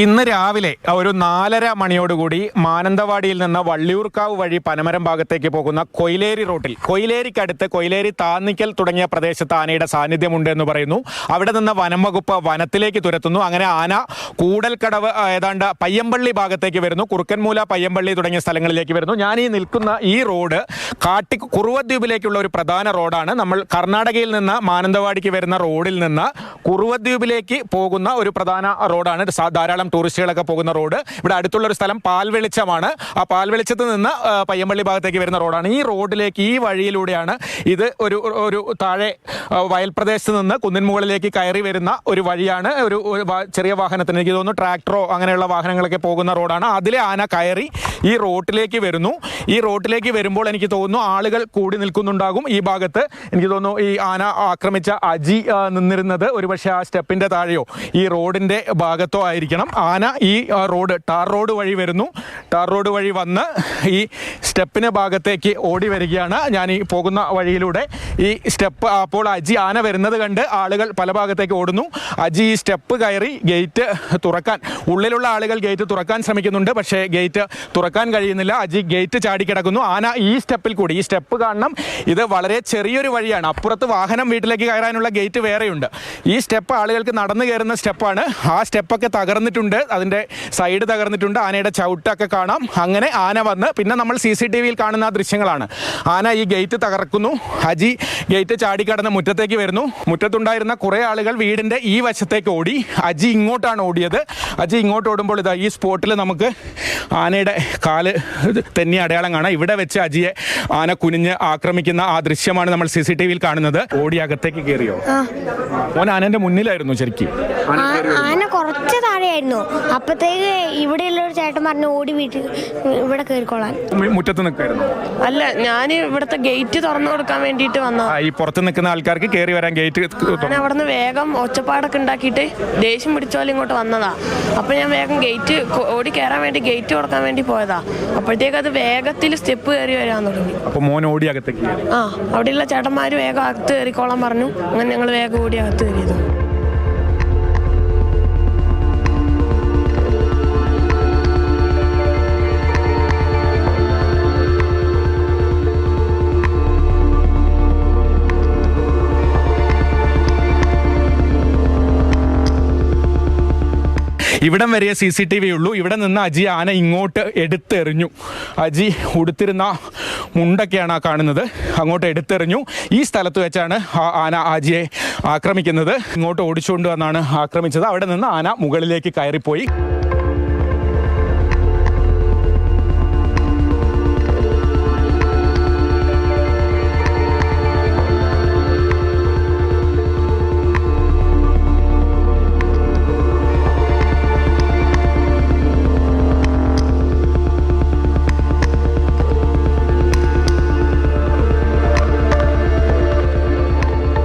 ഇന്ന് രാവിലെ ഒരു നാലര മണിയോടുകൂടി മാനന്തവാടിയിൽ നിന്ന് വള്ളിയൂർക്കാവ് വഴി പനമരം ഭാഗത്തേക്ക് പോകുന്ന കൊയിലേരി റോട്ടിൽ കൊയിലേരിക്കടുത്ത് കൊയിലേരി താന്നിക്കൽ തുടങ്ങിയ പ്രദേശത്ത് ആനയുടെ സാന്നിധ്യമുണ്ട് എന്ന് പറയുന്നു. അവിടെ നിന്ന് വനം വകുപ്പ് വനത്തിലേക്ക് തുരത്തുന്നു. അങ്ങനെ ആന കൂടൽക്കടവ് ഏതാണ്ട് പയ്യമ്പള്ളി ഭാഗത്തേക്ക് വരുന്നു. കുറുക്കൻമൂല പയ്യമ്പള്ളി തുടങ്ങിയ സ്ഥലങ്ങളിലേക്ക് വരുന്നു. ഞാൻ ഈ നിൽക്കുന്ന ഈ റോഡ് കാട്ടി കുറുവദ്വീപിലേക്കുള്ള ഒരു പ്രധാന റോഡാണ്. നമ്മൾ കർണാടകയിൽ നിന്ന് മാനന്തവാടിക്ക് വരുന്ന റോഡിൽ നിന്ന് കുറുവദ്വീപിലേക്ക് പോകുന്ന ഒരു പ്രധാന റോഡാണ്. ധാരാളം ടൂറിസ്റ്റുകളൊക്കെ പോകുന്ന റോഡ്. ഇവിടെ അടുത്തുള്ള ഒരു സ്ഥലം പാൽവെളിച്ചമാണ്. ആ പാൽവെളിച്ചത്ത് നിന്ന് പയ്യമ്പള്ളി ഭാഗത്തേക്ക് വരുന്ന റോഡാണ്. ഈ റോഡിലേക്ക് ഈ വഴിയിലൂടെയാണ് ഇത് ഒരു ഒരു താഴെ വയൽ പ്രദേശത്ത് നിന്ന് കുന്നിൻമുകളിലേക്ക് കയറി വരുന്ന ഒരു വഴിയാണ്. ഒരു ചെറിയ വാഹനത്തിന് എനിക്ക് തോന്നുന്നു ട്രാക്ടറോ അങ്ങനെയുള്ള വാഹനങ്ങളൊക്കെ പോകുന്ന റോഡാണ്. അതിലെ ആന കയറി ഈ റോട്ടിലേക്ക് വരുന്നു. ഈ റോട്ടിലേക്ക് വരുമ്പോൾ എനിക്ക് തോന്നുന്നു ആളുകൾ കൂടി നിൽക്കുന്നുണ്ടാകും ഈ ഭാഗത്ത്. എനിക്ക് തോന്നുന്നു ഈ ആന ആക്രമിച്ച അജി നിന്നിരുന്നത് ഒരുപക്ഷെ ആ സ്റ്റെപ്പിന്റെ താഴെയോ ഈ റോഡിന്റെ ഭാഗത്തോ ആയിരിക്കണം. ആന ഈ റോഡ് ടാർ റോഡ് വഴി വരുന്നു. ടാർ റോഡ് വഴി വന്ന് ഈ സ്റ്റെപ്പിന് ഭാഗത്തേക്ക് ഓടി വരികയാണ്. ഞാൻ ഈ പോകുന്ന വഴിയിലൂടെ ഈ സ്റ്റെപ്പ് അപ്പോൾ അജി ആന വരുന്നത് കണ്ട് ആളുകൾ പല ഭാഗത്തേക്ക് ഓടുന്നു. അജി ഈ സ്റ്റെപ്പ് കയറി ഗേറ്റ് തുറക്കാൻ ഉള്ളിലുള്ള ആളുകൾ ഗേറ്റ് തുറക്കാൻ ശ്രമിക്കുന്നുണ്ട് പക്ഷേ ഗേറ്റ് തുറക്കാൻ കഴിയുന്നില്ല. അജി ഗേറ്റ് ചാടിക്കിടക്കുന്നു ആന ഈ സ്റ്റെപ്പിൽ കൂടി ഈ സ്റ്റെപ്പ് കാണണം. ഇത് വളരെ ചെറിയൊരു വഴിയാണ്. അപ്പുറത്ത് വാഹനം വീട്ടിലേക്ക് കയറാനുള്ള ഗേറ്റ് വേറെയുണ്ട്. ഈ സ്റ്റെപ്പ് ആളുകൾക്ക് നടന്നു കയറുന്ന സ്റ്റെപ്പാണ്. ആ സ്റ്റെപ്പൊക്കെ തകർന്നിട്ടുണ്ട്. അതിന്റെ സൈഡ് തകർന്നിട്ടുണ്ട്. ആനയുടെ ചവിട്ടൊക്കെ കാണാം. അങ്ങനെ ആന വന്ന് പിന്നെ നമ്മൾ സി സി ടി വിയിൽ കാണുന്ന ആ ദൃശ്യങ്ങളാണ്. ആന ഈ ഗേറ്റ് തകർക്കുന്നു. ഹജി ഗേറ്റ് ചാടിക്കടന്ന് മുറ്റത്തേക്ക് വരുന്നു. മുറ്റത്തുണ്ടായിരുന്ന കുറേ ആളുകൾ വീടിന്റെ ഈ വശത്തേക്ക് ഓടി. അജി ഇങ്ങോട്ടാണ് ഓടിയത്. അജി ഇങ്ങോട്ട് ഓടുമ്പോൾ ഇതാ ഈ സ്പോട്ടിൽ നമുക്ക് ആനയുടെ കാൽ തന്നെ അടയാളം കാണാം. ഇവിടെ വെച്ച് അജിയെ ആന കുനിഞ്ഞ് ആക്രമിക്കുന്ന ആ ദൃശ്യമാണ് നമ്മൾ സി സി ടി വിയിൽ കാണുന്നത്. ഓടി അകത്തേക്ക് കയറിയോ ഓൻ ആനന്റെ മുന്നിലായിരുന്നു ശരിക്കും. ആന കുറച്ച് താഴെയായിരുന്നു. അപ്പത്തേക്ക് ഇവിടെയുള്ള ഒരു ചേട്ടൻ പറഞ്ഞു ഓടി വീട്ടിൽ ഇവിടെ കയറിക്കോളാൻ മു- മുറ്റത്ത് നിൽക്കായിരുന്നു? അല്ല ഞാൻ ഇവിടുത്തെ ഗേറ്റ് തുറന്നു കൊടുക്കാൻ വേണ്ടിയിട്ട് വന്ന ഈ പുറത്ത് നിൽക്കുന്ന ആൾക്കാർക്ക് കയറി വരാൻ ഗേറ്റ് ഞാൻ അവിടുന്ന് വേഗം ഒച്ചപ്പാടൊക്കെ ഉണ്ടാക്കിയിട്ട് ദേഷ്യം പിടിച്ചോലും ഇങ്ങോട്ട് വന്നതാ. അപ്പൊ ഞാൻ വേഗം ഗേറ്റ് ഓടി കയറാൻ വേണ്ടി ഗേറ്റ് തുറക്കാൻ വേണ്ടി പോയതാ. അപ്പോഴത്തേക്ക് അത് വേഗത്തിൽ സ്റ്റെപ്പ് കയറി വരാൻ തുടങ്ങി. അപ്പൊ മോൻ ഓടി അകത്തേക്ക് ആ അവിടെയുള്ള ചേട്ടന്മാര് വേഗം അകത്ത് കയറിക്കോളാൻ പറഞ്ഞു. അങ്ങനെ ഞങ്ങൾ വേഗം ഓടി അകത്ത് കയറിയത്. ഇവിടം വരെ സി സി ടി വി ഉള്ളൂ. ഇവിടെ നിന്ന് അജി ആന ഇങ്ങോട്ട് എടുത്തെറിഞ്ഞു. അജി ഉടുത്തിരുന്ന മുണ്ടൊക്കെയാണ് ആ കാണുന്നത്. അങ്ങോട്ട് എടുത്തെറിഞ്ഞു. ഈ സ്ഥലത്ത് വെച്ചാണ് ആ ആന അജിയെ ആക്രമിക്കുന്നത്. ഇങ്ങോട്ട് ഓടിച്ചുകൊണ്ട് വന്നാണ് ആക്രമിച്ചത്. അവിടെ നിന്ന് ആന മുകളിലേക്ക് കയറിപ്പോയി.